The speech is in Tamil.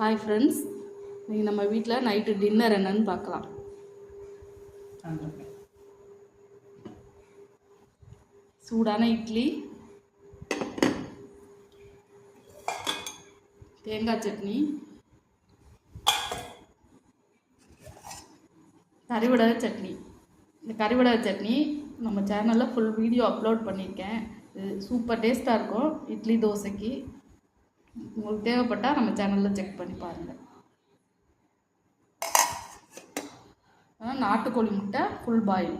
ஹாய் ஃப்ரெண்ட்ஸ் இன்னைக்கு நம்ம வீட்டில் நைட்டு டின்னர் என்னன்னு பார்க்கலாம். சூடான இட்லி தேங்காய் சட்னி கறிவடை சட்னி. இந்த கறிவடை சட்னி நம்ம சேனலில் ஃபுல் வீடியோ அப்லோட் பண்ணியிருக்கேன் இது சூப்பர் டேஸ்ட்டாக இருக்கும். இட்லி தோசைக்கு. உங்களுக்கு தேவைப்பட்டால் நம்ம சேனலில் செக் பண்ணி பாருங்கள் நாட்டுக்கோழி முட்டை ஃபுல் பாயில்